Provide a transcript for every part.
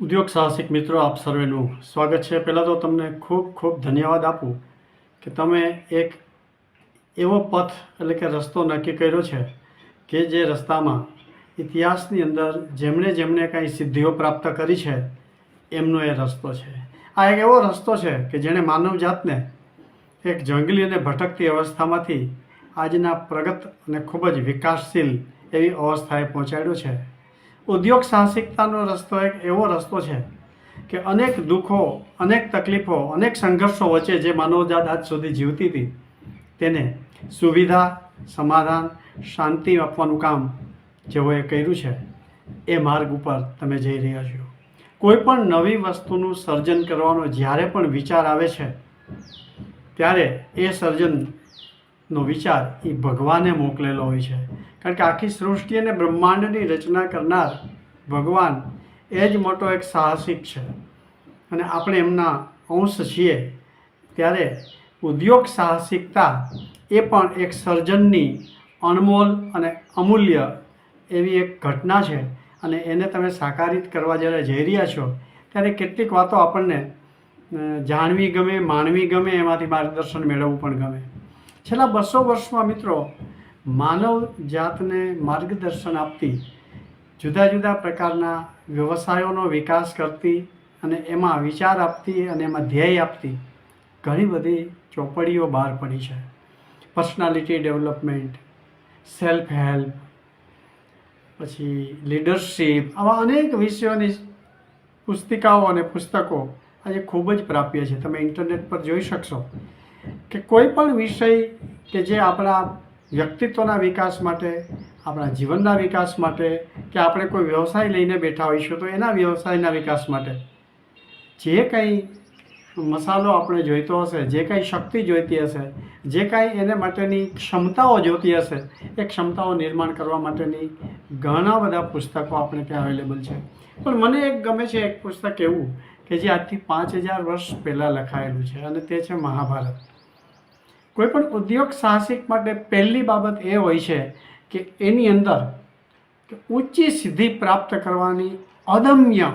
ઉદ્યોગ સાહસિક મિત્રો, આપ સર્વેનું સ્વાગત છે. પહેલાં તો તમને ખૂબ ખૂબ ધન્યવાદ આપું કે તમે એક એવો પથ એટલે કે રસ્તો નક્કી કર્યો છે કે જે રસ્તામાં ઇતિહાસની અંદર જેમણે જેમણે કાંઈ સિદ્ધિઓ પ્રાપ્ત કરી છે, એમનો એ રસ્તો છે. આ એક એવો રસ્તો છે કે જેણે માનવજાતને એક જંગલી અને ભટકતી અવસ્થામાંથી આજના પ્રગત અને ખૂબ જ વિકાસશીલ એવી અવસ્થાએ પહોંચાડ્યો છે. ઉદ્યોગ સાહસિકતાનો રસ્તો એક એવો રસ્તો છે કે અનેક દુઃખો, અનેક તકલીફો, અનેક સંઘર્ષો વચ્ચે જે માનવજાત આજ સુધી જીવતી હતી, તેને સુવિધા, સમાધાન, શાંતિ આપવાનું કામ જેઓએ કર્યું છે, એ માર્ગ ઉપર તમે જઈ રહ્યા છો. કોઈ પણ નવી વસ્તુનું સર્જન કરવાનો જ્યારે પણ વિચાર આવે છે, ત્યારે એ સર્જનનો વિચાર એ ભગવાને મોકલેલો હોય છે. કારણ કે આખી સૃષ્ટિ અને બ્રહ્માંડની રચના કરનાર ભગવાન એ જ મોટો એક સાહસિક છે. અને આપણે એમના અંશ છીએ ત્યારે ઉદ્યોગ સાહસિકતા એ પણ એક સર્જનની અણમોલ અને અમૂલ્ય એવી એક ઘટના છે. અને એને તમે સાકારિત કરવા જ્યારે જઈ રહ્યા છો, ત્યારે કેટલીક વાતો આપણને જાણવી ગમે, માણવી ગમે, એમાંથી માર્ગદર્શન મેળવવું પણ ગમે. છેલ્લા બસો વર્ષમાં મિત્રો માનવ જાતને માર્ગદર્શન આપતી, જુદા જુદા પ્રકારના વ્યવસાયોનો વિકાસ કરતી અને એમાં વિચાર આપતી અને એમાં ધ્યેય આપતી ઘણી બધી ચોપડીઓ બહાર પડી છે. પર્સનાલિટી ડેવલપમેન્ટ સેલ્ફ હેલ્પ પછી લીડરશીપ, આવા અનેક વિષયોની પુસ્તિકાઓ અને પુસ્તકો આજે ખૂબ જ પ્રાપ્ય છે. તમે ઇન્ટરનેટ પર જોઈ શકશો. કે કોઈ પણ વિષય કે જે આપણા વ્યક્તિત્વના વિકાસ માટે, આપણા જીવનના વિકાસ માટે કે આપણે કોઈ વ્યવસાય લઈને બેઠા હોઈશું, તો એના વ્યવસાયના વિકાસ માટે જે કંઈ મસાલો આપણે જોઈતો હશે, જે કાંઈ શક્તિ જોઈતી હશે, જે કાંઈ એને માટેની ક્ષમતાઓ જોઈતી હશે, એ ક્ષમતાઓ નિર્માણ કરવા માટેની ઘણા બધા પુસ્તકો આપણે ત્યાં અવેલેબલ છે. પણ મને એક ગમે છે એક પુસ્તક એવું કે જે આજથી પાંચ હજાર વર્ષ પહેલાં લખાયેલું છે અને તે છે મહાભારત. કોઈ પણ ઉદ્યોગ સાહસિક માટે પહેલી બાબત એ હોય છે કે એની અંદર ઊંચી સિદ્ધિ પ્રાપ્ત કરવાની અદમ્ય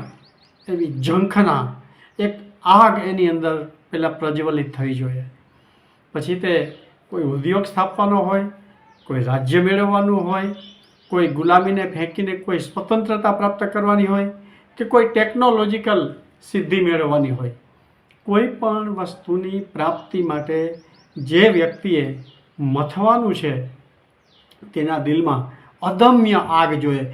એવી ઝંખના એક આગ એની અંદર પહેલાં પ્રજ્વલિત થવી જોઈએ. પછી તે કોઈ ઉદ્યોગ સ્થાપવાનો હોય, કોઈ રાજ્ય મેળવવાનું હોય, કોઈ ગુલામીને ફેંકીને કોઈ સ્વતંત્રતા પ્રાપ્ત કરવાની હોય કે કોઈ ટેકનોલોજીકલ સિદ્ધિ મેળવવાની હોય. કોઈ પણ વસ્તુની પ્રાપ્તિ માટે જે વ્યક્તિએ મથવાનું છે, તેના દિલમાં અદમ્ય આગ જોઈએ,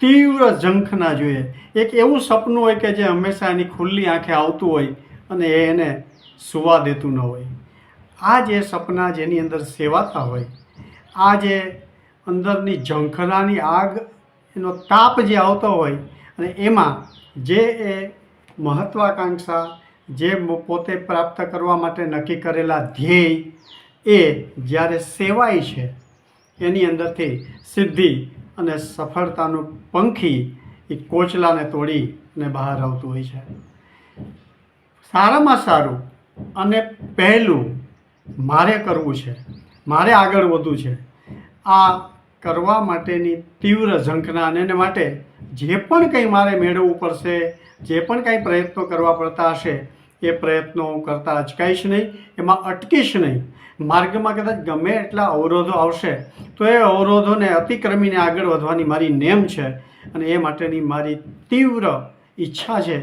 તીવ્ર ઝંખના જોઈએ. એક એવું સપનું હોય કે જે હંમેશા એની ખુલ્લી આંખે આવતું હોય અને એ એને સુવા દેતું ન હોય. આ જે સપના જેની અંદર સેવાતા હોય, આ જે અંદરની ઝંખનાની આગ, એનો તાપ જે આવતો હોય અને એમાં જે એ મહત્વાકાંક્ષા જે પોતે પ્રાપ્ત કરવા માટે નક્કી કરેલા ધ્યેય એ જ્યારે સેવાય છે, એની અંદરથી સિદ્ધિ અને સફળતાનું પંખી એ કોચલાને તોડી અને બહાર આવતું હોય છે. સારામાં સારું અને પહેલું મારે કરવું છે, મારે આગળ વધવું છે, આ કરવા માટેની તીવ્ર ઝંખના અને એને માટે જે પણ કંઈ મારે મેળવવું પડશે, જે પણ કાંઈ પ્રયત્નો કરવા પડતા હશે એ પ્રયત્નો હું કરતા અચકાઈશ નહીં, એમાં અટકીશ નહીં. માર્ગમાં કદાચ ગમે એટલા અવરોધો આવશે, તો એ અવરોધોને અતિક્રમીને આગળ વધવાની મારી નેમ છે અને એ માટેની મારી તીવ્ર ઈચ્છા છે.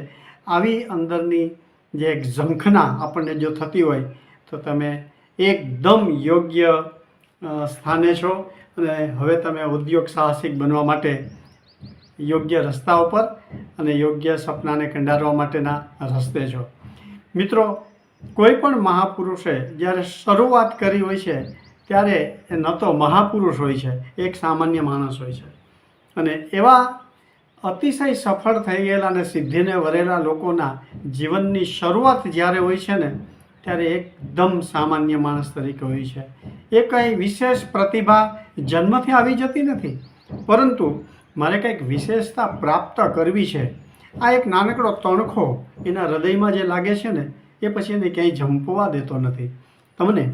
આવી અંદરની જે એક ઝંખના આપણને જો થતી હોય, તો તમે એકદમ યોગ્ય સ્થાને છો અને હવે તમે ઉદ્યોગ સાહસિક બનવા માટે યોગ્ય રસ્તા ઉપર અને યોગ્ય સપનાને કંડારવા માટેના રસ્તે છો. મિત્રો, કોઈ પણ મહાપુરુષે જ્યારે શરૂઆત કરી હોય છે, ત્યારે એ ન તો મહાપુરુષ હોય છે, એક સામાન્ય માણસ હોય છે. અને એવા અતિશય સફળ થઈ ગયેલા અને સિદ્ધિને વરેલા લોકોના જીવનની શરૂઆત જ્યારે હોય છે ને, ત્યારે એકદમ સામાન્ય માણસ તરીકે હોય છે. એ કંઈ વિશેષ પ્રતિભા જન્મથી આવી જતી નથી. પરંતુ મારે કંઈક વિશેષતા પ્રાપ્ત કરવી છે. આ એક નાનકડો તણખો એના હૃદયમાં જે લાગે છે ને, એ પછી એને ક્યાંય જંપવા દેતો નથી. તમને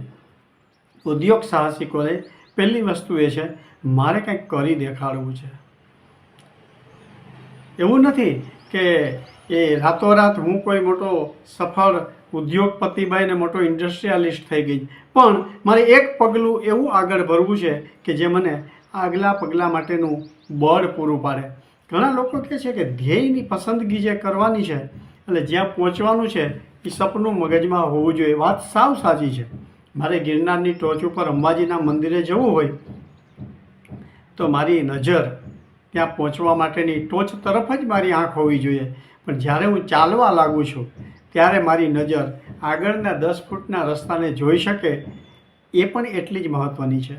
ઉદ્યોગ સાહસિકોએ પહેલી વસ્તુ એ છે, મારે કંઈક કરી દેખાડવું છે. એવું નથી કે એ રાતોરાત હું કોઈ મોટો સફળ ઉદ્યોગપતિ બનીને મોટો ઇન્ડસ્ટ્રીયાલિસ્ટ થઈ ગઈ. પણ મારે એક પગલું એવું આગળ ભરવું છે કે જે મને આગલા પગલાં માટેનું બળ પૂરું પાડે. ઘણા લોકો કહે છે કે ધ્યેયની પસંદગી જે કરવાની છે એટલે જ્યાં પહોંચવાનું છે, એ સપનું મગજમાં હોવું જોઈએ. વાત સાવ સાચી છે. મારે ગિરનારની ટોચ ઉપર અંબાજીના મંદિરે જવું હોય, તો મારી નજર ત્યાં પહોંચવા માટેની ટોચ તરફ જ મારી આંખ હોવી જોઈએ. પણ જ્યારે હું ચાલવા લાગું છું, ત્યારે મારી નજર આગળના દસ ફૂટના રસ્તાને જોઈ શકે, એ પણ એટલી જ મહત્ત્વની છે.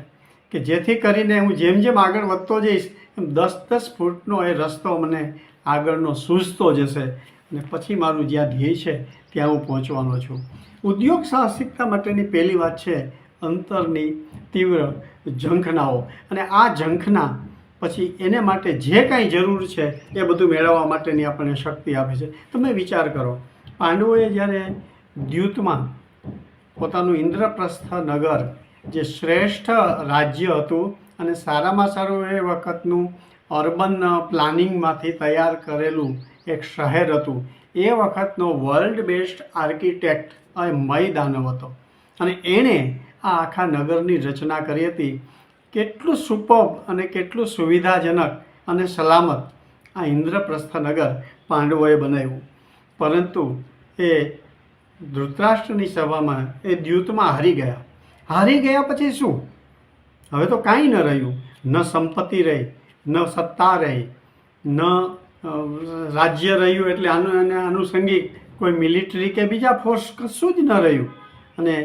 કે જેથી કરીને હું જેમ જેમ આગળ વધતો જઈશ, એમ દસ દસ ફૂટનો એ રસ્તો મને આગળનો સૂઝતો જશે અને પછી મારું જ્યાં ધ્યેય છે, ત્યાં હું પહોંચવાનો છું. ઉદ્યોગ સાહસિકતા માટેની પહેલી વાત છે, અંતરની તીવ્ર ઝંખનાઓ. અને આ ઝંખના પછી એને માટે જે કાંઈ જરૂર છે, એ બધું મેળવવા માટેની આપણને શક્તિ આપે છે. તમે વિચાર કરો, પાંડવોએ જ્યારે દ્યુતમાં પોતાનું ઇન્દ્રપ્રસ્થ નગર જે શ્રેષ્ઠ રાજ્ય હતું અને સારામાં સારું એ વખતનું અર્બન પ્લાનિંગમાંથી તૈયાર કરેલું એક શહેર હતું. એ વખતનો વર્લ્ડ બેસ્ટ આર્કિટેક્ટ એ મયદાનવ હતો. અને એણે આ આખા નગરની રચના કરી હતી. કેટલું સુપબ અને કેટલું સુવિધાજનક અને સલામત આ ઇન્દ્રપ્રસ્થ નગર પાંડવોએ બનાવ્યું. પરંતુ એ ધૃતરાષ્ટ્રની સભામાં એ દ્યુતમાં હારી ગયા. હારી ગયા પછી શું? હવે તો કાંઈ ન રહ્યું. ન સંપત્તિ રહી, ન સત્તા રહી, ન રાજ્ય રહ્યું એટલે આનું આનુષંગિક કોઈ મિલિટરી કે બીજા ફોર્સ કશું જ ન રહ્યું. અને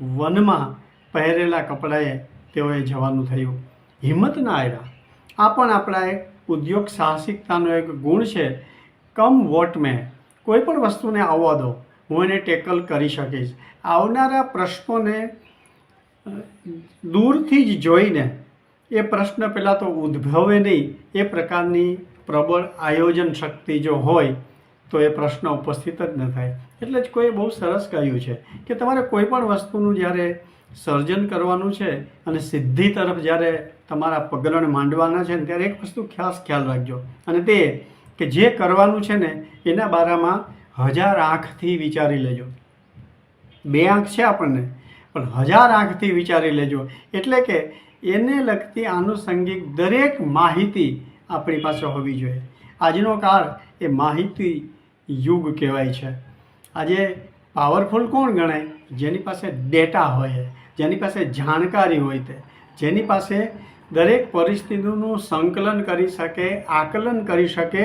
વનમાં પહેરેલા કપડાએ તેઓએ જવાનું થયું. હિંમત ના આવ્યા આ પણ આપણા ઉદ્યોગ સાહસિકતાનો એક ગુણ છે. કમ વોટ મેં કોઈ પણ વસ્તુને આવવા દો. હું એને ટેકલ કરી શકીશ. આવનારા પ્રશ્નોને દૂરથી જ જોઈને એ પ્રશ્ન પહેલાં તો ઉદ્ભવે નહીં. એ પ્રકારની પ્રબળ આયોજન શક્તિ જો હોય, તો એ પ્રશ્ન ઉપસ્થિત જ ન થાય. એટલે જ કોઈએ બહુ સરસ કહ્યું છે કે તમારે કોઈ પણ વસ્તુનું જ્યારે સર્જન કરવાનું છે અને સિદ્ધિ તરફ જ્યારે તમારા પગરણ માંડવાના છે ને ત્યારે એક વસ્તુ ખાસ ખ્યાલ રાખજો. અને તે કે જે કરવાનું છે ને, એના બારામાં હજાર આંખથી વિચારી લેજો. બે આંખ છે આપણને. પણ હજાર આંખથી વિચારી લેજો. એટલે કે એને લગતી આનુષંગિક દરેક માહિતી આપણી પાસે હોવી જોઈએ. આજનો કાળ એ માહિતી યુગ કહેવાય છે. આજે પાવરફુલ કોણ ગણાય? જેની પાસે ડેટા હોય જેની પાસે જાણકારી હોય તે જેની પાસે દરેક પરિસ્થિતિનું સંકલન કરી શકે, આકલન કરી શકે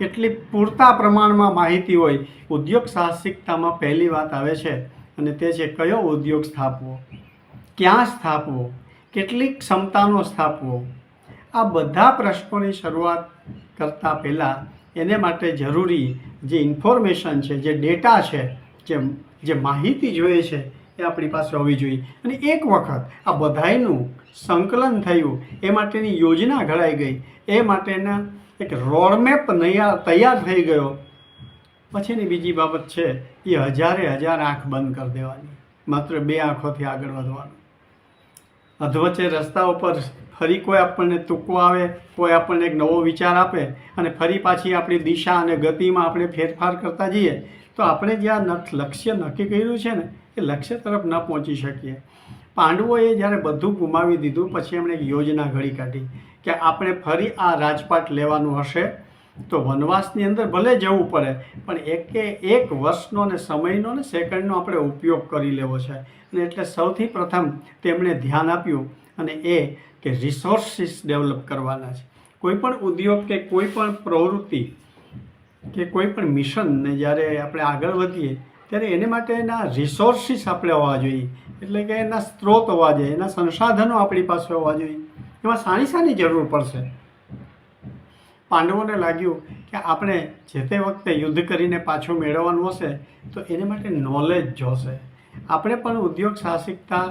એટલી પૂરતા પ્રમાણમાં માહિતી હોય. ઉદ્યોગ સાહસિકતામાં પહેલી વાત આવે છે અને તે છે કયો ઉદ્યોગ સ્થાપવો? ક્યાં સ્થાપવો? કેટલી ક્ષમતાનો સ્થાપવો? આ બધા પ્રશ્નોની શરૂઆત કરતાં પહેલાં એને માટે જરૂરી જે ઇન્ફોર્મેશન છે, જે ડેટા છે, જે જે માહિતી જોઈએ છે, એ આપણી પાસે હોવી જોઈએ. અને એક વખત આ બધાયનું સંકલન થયું, એ માટેની યોજના ઘડાઈ ગઈ. એ માટેના એક રોડમેપ તૈયાર થઈ ગયો. પછીની બીજી બાબત છે, એ હજારે હજાર આંખ બંધ કરી દેવાની, માત્ર બે આંખોથી આગળ વધવાનું. અધવચ્ચે રસ્તા ઉપર ફરી કોઈ આપણને તુક્કો આવે, કોઈ આપણને એક નવો વિચાર આપે અને ફરી પાછી આપણી દિશા અને ગતિમાં આપણે ફેરફાર કરતા જઈએ, તો આપણે જ્યાં આ લક્ષ્ય નક્કી કર્યું છે ને, એ લક્ષ્ય તરફ ન પહોંચી શકીએ. પાંડવોએ જ્યારે બધું ગુમાવી દીધું, પછી એમણે એક યોજના ઘડી કાઢી કે આપણે ફરી આ રાજપાટ લેવાનું હશે તો વનવાસની અંદર ભલે જવું પડે, પણ એકે એક વર્ષનો ને સમયનો ને સેકન્ડનો આપણે ઉપયોગ કરી લેવો છે. અને એટલે સૌથી પ્રથમ તેમણે ધ્યાન આપ્યું અને એ કે રિસોર્સિસ ડેવલપ કરવાના છે. કોઈપણ ઉદ્યોગ કે કોઈ પણ પ્રવૃત્તિ કે કોઈ પણ મિશનને જ્યારે આપણે આગળ વધીએ, ત્યારે એને માટેના રિસોર્સિસ આપણે હોવા જોઈએ. એટલે કે એના સ્ત્રોત હોવા જોઈએ, એના સંસાધનો આપણી પાસે હોવા જોઈએ. એમાં સાની સાની જરૂર પડશે. પાંડવોને લાગ્યું કે આપણે જે તે વખતે યુદ્ધ કરીને પાછું મેળવવાનું હશે, તો એને માટે નોલેજ જોશે. આપણે પણ ઉદ્યોગ સાહસિકતા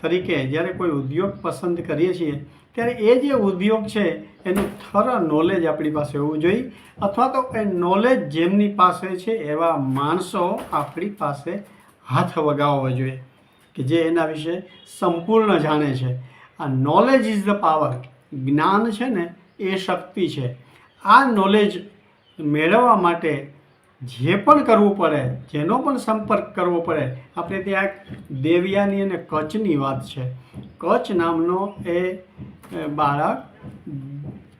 તરીકે જ્યારે કોઈ ઉદ્યોગ પસંદ કરીએ છીએ, ત્યારે એ જે ઉદ્યોગ છે, એનું થર નોલેજ આપણી પાસે હોવું જોઈએ, અથવા તો એ નોલેજ જેમની પાસે છે, એવા માણસો આપણી પાસે હાથ વગાવવા જોઈએ, કે જે એના વિશે સંપૂર્ણ જાણે છે. આ નોલેજ ઇઝ ધ પાવર જ્ઞાન છે ને એ શક્તિ છે. આ નોલેજ મેળવવા માટે જે પણ કરવું પડે, જેનો પણ સંપર્ક કરવો પડે, આપણે ત્યાં દેવિયાની અને કચ્છની વાત છે. કચ્છ નામનો એ બાળક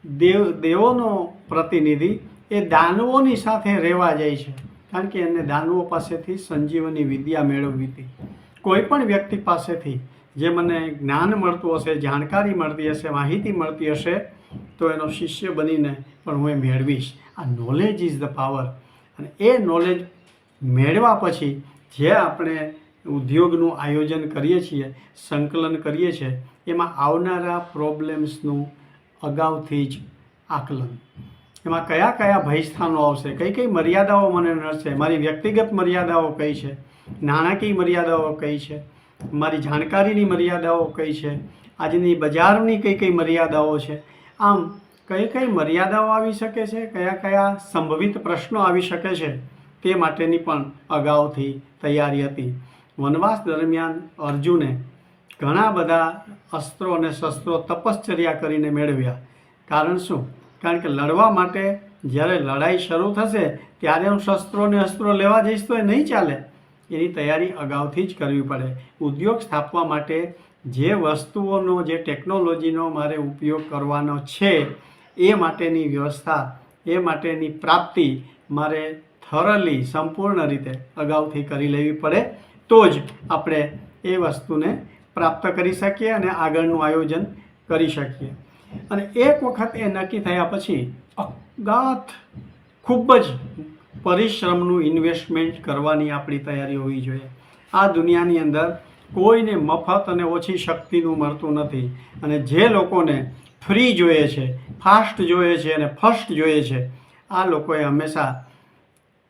દેવ, દેવોનો પ્રતિનિધિ, એ દાનવોની સાથે રહેવા જાય છે. કારણ કે એને દાનવો પાસેથી સંજીવની વિદ્યા મેળવવી હતી. કોઈ પણ વ્યક્તિ પાસેથી જે મને જ્ઞાન મળતું હશે, જાણકારી મળતી હશે, માહિતી મળતી હશે તો એનો શિષ્ય બનીને પણ હું એ મેળવીશ. આ નોલેજ ઇઝ ધ પાવર અને એ નોલેજ મેળવા પછી જે આપણે ઉદ્યોગનું આયોજન કરીએ છીએ, સંકલન કરીએ છીએ, એમાં આવનારા પ્રોબ્લેમ્સનું અગાઉથી જ આકલન. એમાં કયા કયા ભયસ્થાનો આવશે, કઈ કઈ મર્યાદાઓ મને નડશે, મારી વ્યક્તિગત મર્યાદાઓ કઈ છે, નાણાકીય મર્યાદાઓ કઈ છે, મારી જાણકારીની મર્યાદાઓ કઈ છે, આજની બજારની કઈ કઈ મર્યાદાઓ છે આમ, કઈ કઈ મર્યાદાઓ આવી શકે છે? કયા કયા સંભવિત પ્રશ્નો આવી શકે છે? તે માટેની પણ અગાઉથી તૈયારી હતી. વનવાસ દરમિયાન અર્જુને ઘણા બધા અસ્ત્રો અને શસ્ત્રો તપશ્ચર્યા કરીને મેળવ્યા. કારણ શું? કારણ કે લડવા માટે જ્યારે લડાઈ શરૂ થશે, ત્યારે હું શસ્ત્રો અને અસ્ત્રો લેવા જઈશ તો એ નહીં ચાલે. એની તૈયારી અગાઉથી જ કરવી પડે. ઉદ્યોગ સ્થાપવા માટે જે વસ્તુઓનો, જે ટેકનોલોજીનો મારે ઉપયોગ કરવાનો છે, એ માટેની વ્યવસ્થા, એ માટેની પ્રાપ્તિ મારે થરલી સંપૂર્ણ રીતે અગાઉથી કરી લેવી પડે, તો જ આપણે એ વસ્તુને પ્રાપ્ત કરી શકીએ અને આગળનું આયોજન કરી શકીએ. અને એક વખત એ નક્કી થયા પછી અગાથ ખૂબ જ પરિશ્રમનું ઇન્વેસ્ટમેન્ટ કરવાની આપણી તૈયારી હોવી જોઈએ. આ દુનિયાની અંદર કોઈને મફત અને ઓછી શક્તિનું મળતું નથી. અને જે લોકોને ફ્રી જોઈએ છે, ફાસ્ટ જોઈએ છે અને ફર્સ્ટ જોઈએ છે, આ લોકોએ હંમેશા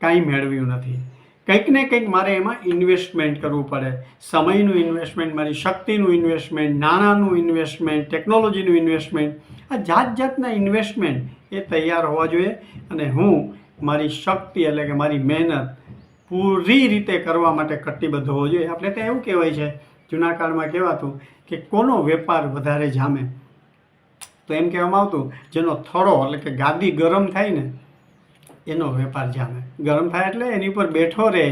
કાંઈ મેળવ્યું નથી. કંઈક ને કંઈક મારે એમાં ઇન્વેસ્ટમેન્ટ કરવું પડે. સમયનું ઇન્વેસ્ટમેન્ટ, મારી શક્તિનું ઇન્વેસ્ટમેન્ટ, નાણાંનું ઇન્વેસ્ટમેન્ટ, ટેકનોલોજીનું ઇન્વેસ્ટમેન્ટ, આ જાત જાતના ઇન્વેસ્ટમેન્ટ એ તૈયાર હોવા જોઈએ. અને હું મારી શક્તિ એટલે કે મારી મહેનત પૂરી રીતે કરવા માટે કટિબદ્ધ હોવો જોઈએ. આપણે ત્યાં એવું કહેવાય છે, જૂના કાળમાં કહેવાતું કે કોનો વેપાર વધારે જામે. તો એમ કહેવામાં આવતું, જેનો થળો એટલે કે ગાદી ગરમ થાય ને, એનો વેપાર જામે. ગરમ થાય એટલે એની ઉપર બેઠો રહે.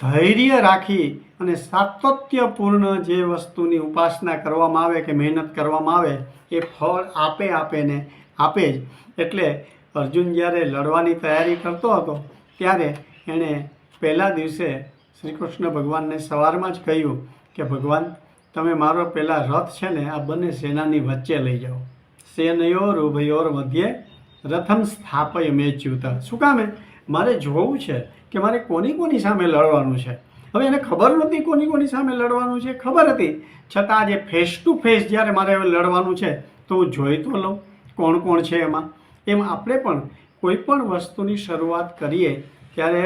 ધૈર્ય રાખી અને સાતત્યપૂર્ણ જે વસ્તુની ઉપાસના કરવામાં આવે કે મહેનત કરવામાં આવે, એ ફળ આપે આપે ને આપે જ. એટલે અર્જુન જ્યારે લડવાની તૈયારી કરતો હતો, ત્યારે એણે પહેલા દિવસે શ્રી કૃષ્ણ ભગવાનને સવારમાં જ કહ્યું કે, ભગવાન, તમે મારો પહેલાં રથ છે ને, આ બંને સેનાની વચ્ચે લઈ જાઓ. સેનયોર ઉભયોર મધ્યે રથમ સ્થાપય મેચ્યુત શું કામે મારે જોવું છે કે મારે કોની કોની સામે લડવાનું છે? હવે એને ખબર નહોતી કોની કોની સામે લડવાનું છે? ખબર હતી. છતાં આજે ફેસ ટુ ફેસ જ્યારે મારે હવે લડવાનું છે, તો હું જોઈ તો લઉં કોણ કોણ છે એમાં. એમ આપણે પણ કોઈ પણ વસ્તુની શરૂઆત કરીએ ત્યારે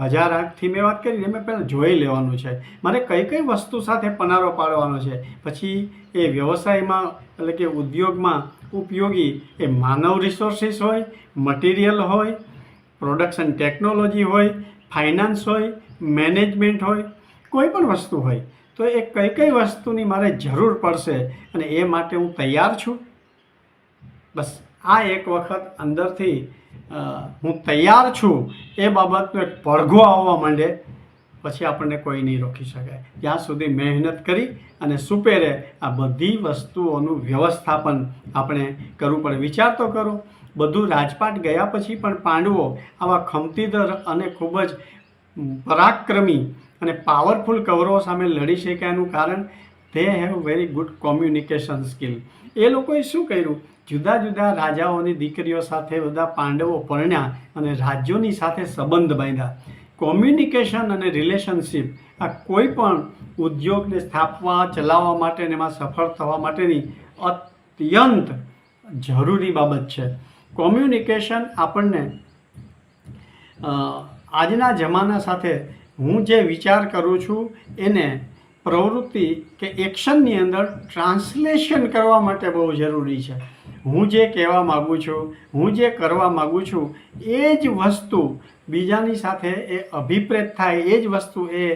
હજાર આંખથી મેં વાત કરી મેં પહેલાં જોઈ લેવાનું છે. મારે કઈ કઈ વસ્તુ સાથે પનારો પાડવાનો છે? પછી એ વ્યવસાયમાં, એટલે કે ઉદ્યોગમાં ઉપયોગી એ માનવ રિસોર્સિસ હોય મટીરિયલ હોય પ્રોડક્શન ટેકનોલોજી હોય ફાઇનાન્સ હોય મેનેજમેન્ટ હોય, કોઈ પણ વસ્તુ હોય, તો એ કઈ કઈ વસ્તુની મારે જરૂર પડશે અને એ માટે હું તૈયાર છું? બસ. આ એક વખત અંદરથી હું તૈયાર છું એ બાબતનો એક પડઘો આવવા માંડે, પછી આપણને કોઈ નહીં રોકી શકાય ત્યાં સુધી મહેનત કરી અને સુપેરે આ બધી વસ્તુઓનું વ્યવસ્થાપન આપણે કરવું પડે. વિચાર તો કરો, બધું રાજપાટ ગયા પછી પણ પાંડવો આવા ખમતીદર અને ખૂબ જ પરાક્રમી અને પાવરફુલ કૌરવો સામે લડી શક્યાનું કારણ they have very good communication skill એ લોકોએ શું કર્યું? જુદા જુદા રાજાઓની દીકરીઓ સાથે બધા પાંડવો પરણ્યા અને રાજ્યોની સાથે સંબંધ બાંધ્યા. કોમ્યુનિકેશન અને રિલેશનશિપ આ કોઈ પણ ઉદ્યોગને સ્થાપવા, ચલાવવા માટે એમાં સફળ થવા માટેની અત્યંત જરૂરી બાબત છે. કોમ્યુનિકેશન આપણને આજના જમાના સાથે હું જે વિચાર કરું છું એને પ્રવૃત્તિ કે એક્શનની અંદર ટ્રાન્સલેશન કરવા માટે બહુ જરૂરી છે. હું જે કહેવા માગું છું, હું જે કરવા માગું છું, એ જ વસ્તુ બીજાની સાથે એ અભિપ્રેત થાય, એ જ વસ્તુ એ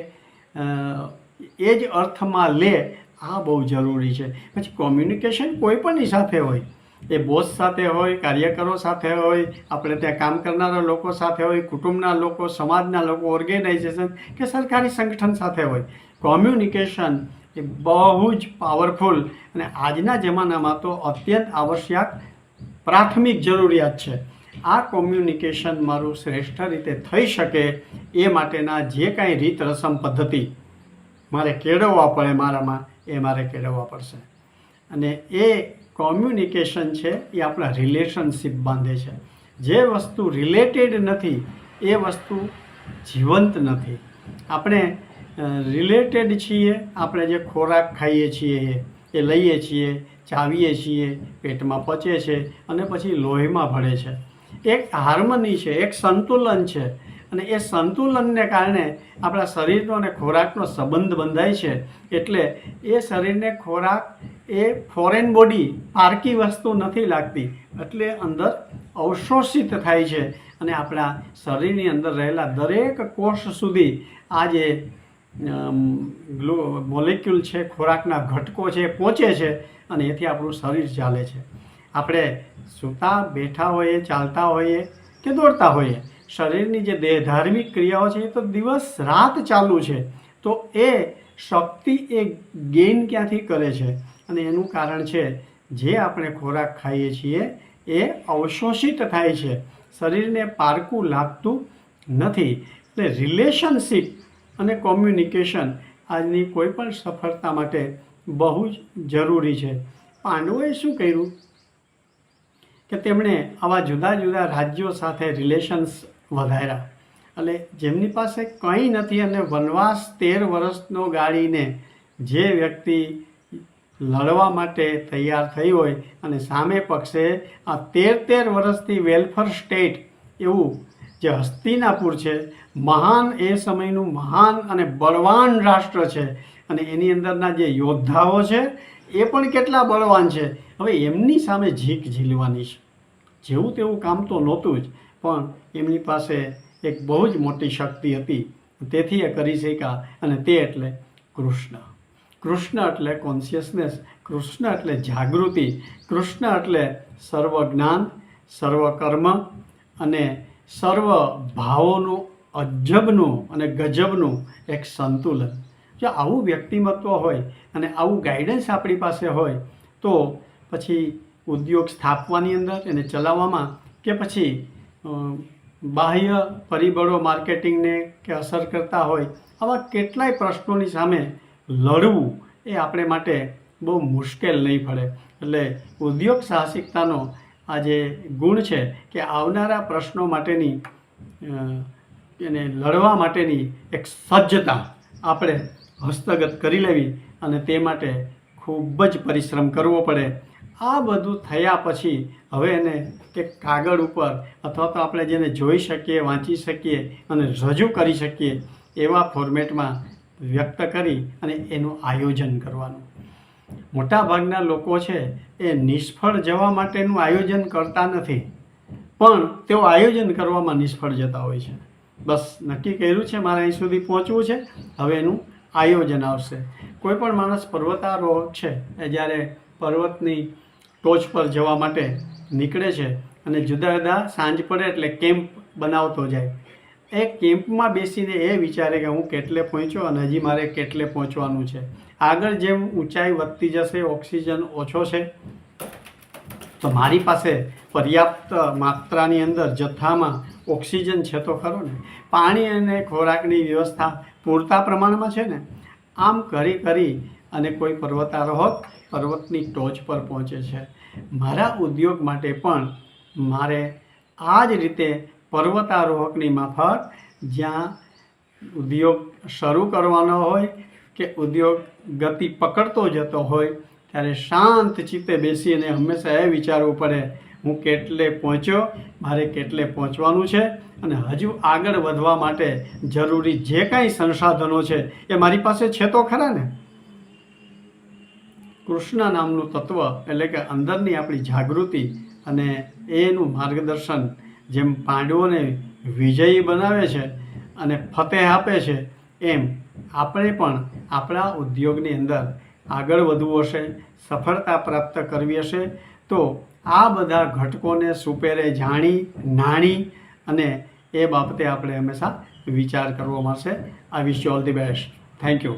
એ જ અર્થમાં લે, આ બહુ જરૂરી છે. પછી કોમ્યુનિકેશન કોઈ પણની સાથે હોય. એ બોસ સાથે હોય, કાર્યકરો સાથે હોય, આપણે ત્યાં કામ કરનારા લોકો સાથે હોય, કુટુંબના લોકો, સમાજના લોકો ઓર્ગેનાઇઝેશન કે સરકારી સંગઠન સાથે હોય. કોમ્યુનિકેશન એ બહુ જ પાવરફુલ અને આજના જમાનામાં તો અત્યંત આવશ્યક પ્રાથમિક જરૂરિયાત છે. આ કોમ્યુનિકેશન મારું શ્રેષ્ઠ રીતે થઈ શકે એ માટેના જે કાંઈ રીત રસમ પદ્ધતિ મારે કેળવવા પડે મારામાં, એ મારે કેળવવા પડશે. અને એ કોમ્યુનિકેશન છે, એ આપણા રિલેશનશીપ બાંધે છે. જે વસ્તુ રિલેટેડ નથી, એ વસ્તુ જીવંત નથી. આપણે રિલેટેડ છીએ, આપણે જે ખોરાક ખાઈએ છીએ, એ લઈએ છીએ, ચાવીએ છીએ, પેટમાં પચે છે, અને પછી લોહીમાં ભળે છે. એક હાર્મની છે, એક સંતુલન છે. અને એ સંતુલનને કારણે આપણા શરીરનો અને ખોરાકનો સંબંધ બંધાય છે. એટલે એ શરીરને ખોરાક એ ફોરેન બોડી પારકી વસ્તુ નથી લાગતી, એટલે અંદર અવશોષિત થાય છે. અને આપણા શરીરની અંદર રહેલા દરેક કોષ સુધી આ જે ગ્લુ મોલેક્યુલ છે, ખોરાકના ઘટકો છે પહોંચે છે અને એથી આપણું શરીર ચાલે છે. આપણે સૂતા, બેઠા હોઈએ, ચાલતા હોઈએ કે દોડતા હોઈએ શરીરની જે દેહ ધાર્મિક ક્રિયાઓ છે એ તો દિવસ રાત ચાલુ છે. તો એ શક્તિ એ ગેઇન ક્યાંથી કરે છે? અને એનું કારણ છે, જે આપણે ખોરાક ખાઈએ છીએ એ અવશોષિત થાય છે. શરીરને પારકું લાગતું નથી. એટલે રિલેશનશિપ અને કોમ્યુનિકેશન આજની કોઈ પણ સફળતા માટે બહુ જ જરૂરી છે. પાંડવોએ શું કર્યું? કે તેમણે આવા જુદા જુદા રાજ્યો સાથે રિલેશન્સ વધાર્યા. એટલે જેમની પાસે કંઈ નથી અને વનવાસ તેર વર્ષનો ગાળીને જે વ્યક્તિ લડવા માટે તૈયાર થઈ હોય અને સામે પક્ષે આ તેર તેર વર્ષથી વેલફેર સ્ટેટ એવું જે હસ્તિનાપુર છે, મહાન એ સમયનું મહાન અને બળવાન રાષ્ટ્ર છે અને એની અંદરના જે યોદ્ધાઓ છે, એ પણ કેટલા બળવાન છે. હવે એમની સામે ઝીક ઝીલવાની છે. જેવું તેવું કામ તો નહોતું જ. પણ એમની પાસે એક બહુ જ મોટી શક્તિ હતી. તેથી એ કરી શક્યા અને તે એટલે કૃષ્ણ. કૃષ્ણ એટલે કોન્શિયસનેસ કૃષ્ણ એટલે જાગૃતિ, કૃષ્ણ એટલે સર્વ જ્ઞાન સર્વ કર્મ અને સર્વ ભાવોનું અજબનું અને ગજબનું એક સંતુલન. જો આવું વ્યક્તિમત્વ હોય અને આવું ગાઈડન્સ આપણી પાસે હોય, તો પછી ઉદ્યોગ સ્થાપવાની અંદર, એને ચલાવવામાં કે પછી બાહ્ય પરિબળો માર્કેટિંગને કે અસર કરતા હોય આવા કેટલાય પ્રશ્નોની સામે લડવું એ આપણે માટે બહુ મુશ્કેલ નહીં પડે. એટલે ઉદ્યોગ સાહસિકતાનો આ જે ગુણ છે કે આવનારા પ્રશ્નો માટેની એને લડવા માટેની એક સજ્જતા આપણે હસ્તગત કરી લેવી અને તે માટે ખૂબ જ પરિશ્રમ કરવો પડે. આ બધું થયા પછી હવે એને કે કાગળ ઉપર અથવા તો આપણે જેને જોઈ શકીએ, વાંચી શકીએ અને રજૂ કરી શકીએ એવા ફોર્મેટમાં વ્યક્ત કરી અને એનું આયોજન કરવાનું. મોટાભાગના લોકો છે એ નિષ્ફળ જવા માટેનું આયોજન કરતા નથી, પણ તેઓ આયોજન કરવામાં નિષ્ફળ જતા હોય છે. બસ નક્કી કર્યું છે, મારે અહીં સુધી પહોંચવું છે. હવે એનું આયોજન આવશે. કોઈ પણ માણસ પર્વતારોહક છે એ જ્યારે પર્વતની ટોચ પર જવા માટે નીકળે છે અને જુદા જુદા સાંજ પડે એટલે કેમ્પ બનાવતો જાય. એ કેમ્પમાં બેસીને એ વિચારે કે હું કેટલે પહોંચ્યો અને હજી મારે કેટલે પહોંચવાનું છે. આગળ જેમ ઊંચાઈ વધતી જશે, ઓક્સિજન ઓછો છે. તો મારી પાસે પર્યાપ્ત માત્રાની અંદર જથ્થામાં ઓક્સિજન છે તો ખરો ને? પાણી અને ખોરાકની વ્યવસ્થા પૂરતા પ્રમાણમાં છે ને? આમ કરી કરી અને કોઈ પર્વતારોહક પર્વતની ટોચ પર પહોંચે છે. મારા ઉદ્યોગ માટે પણ મારે આ જ રીતે પર્વતારોહકની માફક, જ્યાં ઉદ્યોગ શરૂ કરવાનો હોય કે ઉદ્યોગ ગતિ પકડતો જતો હોય, ત્યારે શાંત ચિત્તે બેસીને હંમેશા એ વિચારવું પડે, હું કેટલે પહોંચ્યો? મારે કેટલે પહોંચવાનું છે? અને હજુ આગળ વધવા માટે જરૂરી જે કાંઈ સંસાધનો છે, એ મારી પાસે છે તો ખરા ને? કૃષ્ણ નામનું તત્વ એટલે કે અંદરની આપણી જાગૃતિ અને એનું માર્ગદર્શન જેમ પાંડવોને વિજયી બનાવે છે અને ફતેહ આપે છે, એમ આપણે પણ આપણા ઉદ્યોગની અંદર આગળ વધવું હશે, સફળતા પ્રાપ્ત કરવી હશે. તો આ બધા ઘટકોને સુપેરે જાણી, નાણી અને એ બાબતે આપણે હંમેશા વિચાર કરવો મળશે. આ wish you all the best thank you